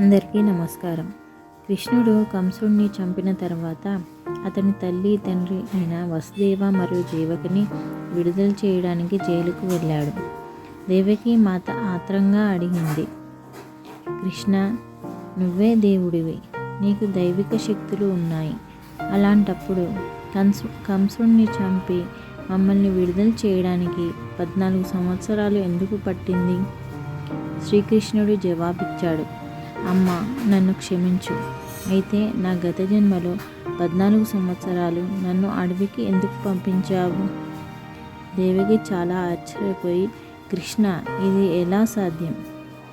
అందరికీ నమస్కారం. కృష్ణుడు కంసుడిని చంపిన తర్వాత అతని తల్లి తండ్రి అయిన వసుదేవ మరియు దేవకిని విడుదల చేయడానికి జైలుకు వెళ్ళాడు. దేవకి మాత ఆత్రంగా అడిగింది కృష్ణ నువ్వే దేవుడివి. నీకు దైవిక శక్తులు ఉన్నాయి. అలాంటప్పుడు కంసు కంసుడిని చంపి మమ్మల్ని విడుదల చేయడానికి పద్నాలుగు సంవత్సరాలు ఎందుకు పట్టింది? శ్రీకృష్ణుడు జవాబిచ్చాడు అమ్మ నన్ను క్షమించు. అయితే నా గత జన్మలో పద్నాలుగు సంవత్సరాలు నన్ను అడవికి ఎందుకు పంపించావు? దేవికి చాలా ఆశ్చర్యపోయి కృష్ణ ఇది ఎలా సాధ్యం?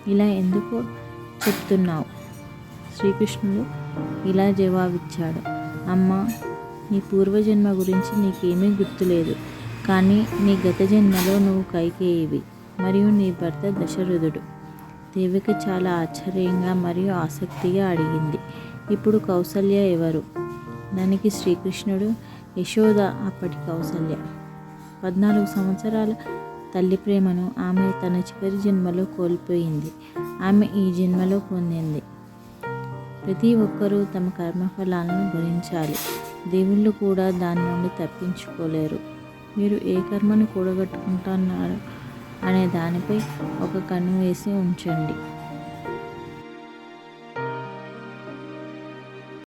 ఇలా ఎందుకు చెప్తున్నావు? శ్రీకృష్ణుడు ఇలా జవాబిచ్చాడు. అమ్మ నీ పూర్వజన్మ గురించి నీకేమీ గుర్తులేదు. కానీ నీ గత జన్మలో నువ్వు కైకేయివి మరియు నీ భర్త దశరథుడు. దేవికి చాలా ఆశ్చర్యంగా మరియు ఆసక్తిగా అడిగింది. ఇప్పుడు కౌసల్య ఎవరు దానికి శ్రీకృష్ణుడు యశోద అప్పటి కౌసల్య. పద్నాలుగు సంవత్సరాల తల్లి ప్రేమను ఆమె తన చివరి జన్మలో కోల్పోయింది. ఆమె ఈ జన్మలో పొందింది. ప్రతి ఒక్కరూ తమ కర్మఫలాలను భరించాలి దేవుళ్ళు కూడా దాని నుండి తప్పించుకోలేరు. మీరు ఏ కర్మను కూడగట్టుకుంటున్నారు అనే దానిపై ఒక కన్ను వేసి ఉంచండి.